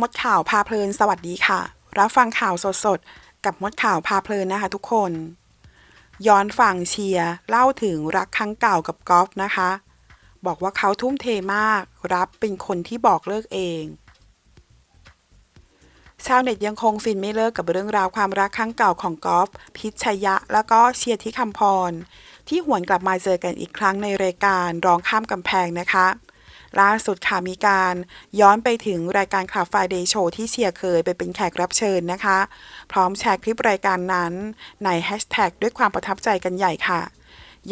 มดข่าวพาเพลินสวัสดีค่ะ รับฟังข่าวสดๆ กับมดข่าวพาเพลินนะคะทุกคน ย้อนฝั่งเชียร์เล่าถึงรักครั้งเก่ากับกอล์ฟนะคะ บอกว่าเขาทุ่มเทมากรับเป็นคนที่บอกเลิกเอง ชาวเน็ตยังคงฟินไม่เลิกกับเรื่องราวความรักครั้งเก่าของกอล์ฟพิชยะ แล้วก็เชียร์ที่คำพร ที่หวนกลับมาเจอกันอีกครั้งในรายการร้องข้ามกำแพงนะคะ ล่าสุดค่ะมีการย้อนไปถึงรายการข่าวไฟเดย์โชว์ที่เชียร์เคยไปเป็นแขกรับเชิญนะคะ พร้อมแชร์คลิปรายการนั้น ในแฮชแท็กด้วยความประทับใจกันใหญ่ค่ะ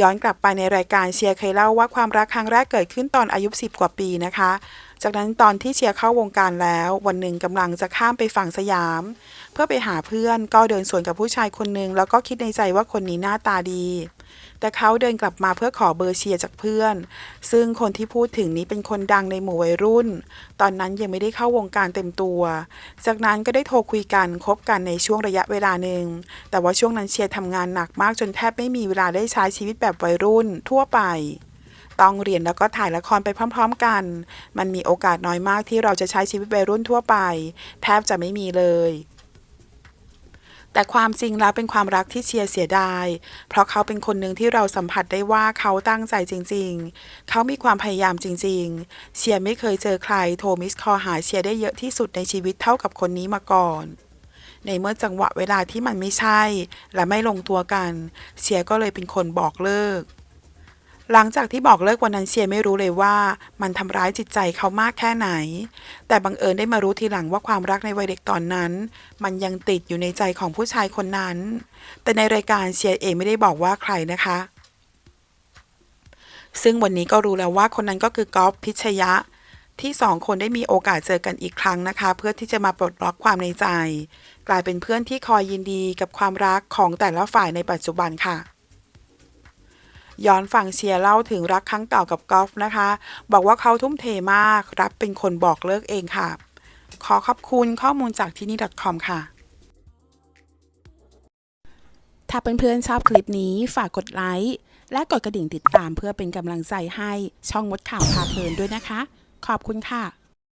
ย้อนกลับไปในรายการเชียร์เคยเล่าว่าความรักครั้งแรกเกิดขึ้นตอนอายุ 10 กว่าปีนะคะ จากนั้นตอนที่เชียร์เข้าวงการแล้ว วันหนึ่งกำลังจะข้ามไปฝั่งสยาม เพื่อไปหาเพื่อนก็เดินสวนกับผู้ชายคนหนึ่งแล้วก็คิดในใจว่าคนนี้หน้าตาดี แต่เขาเดินกลับมาเพื่อขอเบอร์เชียร์จากเพื่อน ซึ่งคนที่พูดถึงนี้เป็นคนดังในหมู่วัยรุ่น ตอนนั้นยังไม่ได้เข้าวงการเต็มตัว จากนั้นก็ได้โทรคุยกันคบกันในช่วงระยะเวลาหนึ่ง แต่ว่าช่วงนั้นเชียร์ทำงานหนักมากจนแทบไม่มีเวลาได้ใช้ชีวิตแบบวัยรุ่นทั่วไปต้องเรียนแล้วก็ถ่ายละครไปพร้อม ๆ กัน มันมีโอกาสน้อยมากที่เราจะใช้ชีวิตวัยรุ่นทั่วไป แทบจะไม่มีเลย แต่ความจริงแล้วเป็นความรักที่เชียร์เสียดาย เพราะเขาเป็นคนหนึ่งที่เราสัมผัสได้ว่าเขาตั้งใจจริง ๆ เขามีความพยายามจริง ๆ เชียร์ไม่เคยเจอใครโทรมิสคอหาเชียร์ได้เยอะที่สุดในชีวิตเท่ากับคนนี้มาก่อนในเมื่อจังหวะเวลาที่มันไม่ใช่ และไม่ลงตัวกันเชียร์ก็เลยเป็นคนบอกเลิก หลังจากที่บอกเลิกวันนั้นเชียร์ไม่รู้เลยว่า มันทำร้ายจิตใจเขามากแค่ไหน แต่บังเอิญได้มารู้ทีหลังว่าความรักในวัยเด็กตอนนั้น มันยังติดอยู่ในใจของผู้ชายคนนั้น แต่ในรายการเชียร์เองไม่ได้บอกว่าใครนะคะ ซึ่งวันนี้ก็รู้แล้วว่าคนนั้นก็คือกอล์ฟพิชยะ ที่สองคนได้มีโอกาสเจอกันอีกครั้งนะคะ เพื่อที่จะมาปลดล็อกความในใจ กลายเป็นเพื่อนที่คอยยินดีกับความรักของแต่ละฝ่ายในปัจจุบันค่ะ ย้อนฟังเชียร์เล่าถึงรักครั้งเก่ากับกอล์ฟนะคะ บอกว่าเขาทุ่มเทมากรับเป็นคนบอกเลิกเองค่ะ ขอขอบคุณข้อมูลจากที่นี่ .com ค่ะ ถ้าเพื่อนๆชอบคลิปนี้ฝากกดไลค์และกดกระดิ่งติดตามเพื่อเป็นกำลังใจให้ช่องมดข่าวพาเพลินด้วยนะคะ ขอบคุณค่ะ